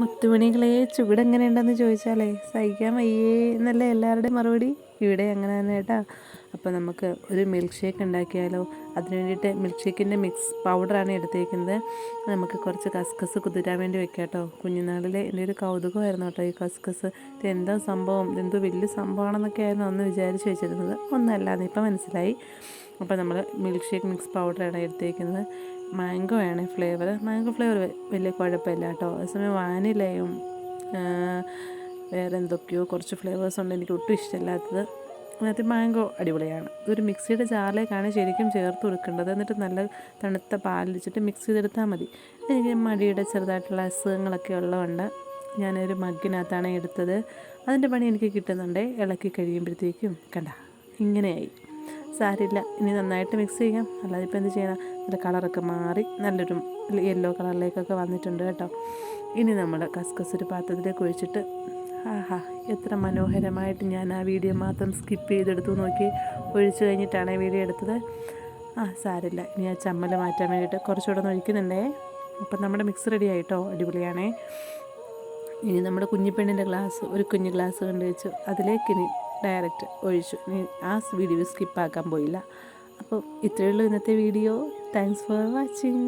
മുത്തുമണികളെ എങ്ങനെയുണ്ടെന്ന് ചോദിച്ചാലേ സഹിക്കാൻ വയ്യേ എന്നല്ലേ എല്ലാവരുടെയും മറുപടി? ഇവിടെ അങ്ങനെ തന്നെ കേട്ടാ. അപ്പോൾ നമുക്ക് ഒരു മിൽക്ക് ഷേക്ക് ഉണ്ടാക്കിയാലോ? അതിന് വേണ്ടിയിട്ട് മിൽക്ക് ഷേക്കിന്റെ മിക്സ് പൗഡറാണ് എടുത്തേക്കുന്നത്. നമുക്ക് കുറച്ച് കസ്കസ് കുതിരാൻ വേണ്ടി വെക്കാം കേട്ടോ കുഞ്ഞുനാളിലെ എന്റെ ഒരു കൗതുകമായിരുന്നു കേട്ടോ ഈ കസ്കസ് ഇത് എന്താ സംഭവം? ഇതെന്തോ വലിയ സംഭവമാണെന്നൊക്കെ ആയിരുന്നു അന്ന് വിചാരിച്ച് വെച്ചിരുന്നത്. ഒന്നല്ലാന്ന് ഇപ്പം മനസ്സിലായി. അപ്പോൾ നമ്മൾ മിൽക്ക് ഷേക്ക് മിക്സ് പൗഡറാണ് എടുത്തേക്കുന്നത്. മാംഗോ ആണ് ഫ്ലേവർ മാംഗോ ഫ്ലേവർ വലിയ കുഴപ്പമില്ല കേട്ടോ അതേസമയം വാനിലയും വേറെ എന്തൊക്കെയോ കുറച്ച് ഫ്ലേവേഴ്സ് ഉണ്ട്. എനിക്ക് ഒട്ടും ഇഷ്ടമില്ലാത്തത്. അതിനകത്ത് മാംഗോ അടിപൊളിയാണ്. ഇതൊരു മിക്സിയുടെ ജാറിലേക്കാണ് ശരിക്കും ചേർത്ത് കൊടുക്കേണ്ടത്. എന്നിട്ട് നല്ല തണുത്ത പാലിച്ചിട്ട് മിക്സ് ചെയ്തെടുത്താൽ മതി. എനിക്ക് മടിയുടെ ചെറുതായിട്ടുള്ള അസുഖങ്ങളൊക്കെ ഉള്ളതുകൊണ്ട് ഞാനൊരു മഗ്ഗിനകത്താണ് എടുത്തത്. അതിന്റെ പണി എനിക്ക് കിട്ടുന്നുണ്ട്. ഇളക്കി കഴിയുമ്പോഴത്തേക്കും കണ്ട ഇങ്ങനെയായി. സാരില്ല ഇനി നന്നായിട്ട് മിക്സ് ചെയ്യാം. അല്ലാതെ ഇപ്പോൾ എന്ത് ചെയ്യണം നല്ല കളറൊക്കെ മാറി നല്ലൊരു യെല്ലോ കളറിലേക്കൊക്കെ വന്നിട്ടുണ്ട് കേട്ടോ. ഇനി നമ്മൾ കസ്കസ് ഒരു പാത്രത്തിലേക്ക് ഒഴിച്ചിട്ട് ആഹാ എത്ര മനോഹരമായിട്ട് ഞാൻ ആ വീഡിയോ മാത്രം സ്കിപ്പ് ചെയ്തെടുത്തു നോക്കി. ഒഴിച്ചു കഴിഞ്ഞിട്ടാണ് വീഡിയോ എടുത്തത്. ആ സാരില്ല ഇനി ആ ചമ്മൽ മാറ്റാൻ വേണ്ടിയിട്ട് കുറച്ചുകൂടെ ഒന്ന് ഒഴിക്കുന്നുണ്ടേ. അപ്പം നമ്മുടെ മിക്സ് റെഡി ആയിട്ടോ? അടിപൊളിയാണേ. ഇനി നമ്മുടെ കുഞ്ഞിപ്പെണ്ണിന്റെ ഗ്ലാസ് ഒരു കുഞ്ഞു ഗ്ലാസ് കൊണ്ട് വെച്ചു. അതിലേക്ക് ഇനി ഡയറക്റ്റ് ഒഴിച്ചു. ഇനി ആ വീഡിയോ സ്കിപ്പാക്കാൻ പോയില്ല. അപ്പോൾ ഇത്രയേ ഉള്ളൂ ഇന്നത്തെ വീഡിയോ താങ്ക്സ് ഫോർ വാച്ചിങ്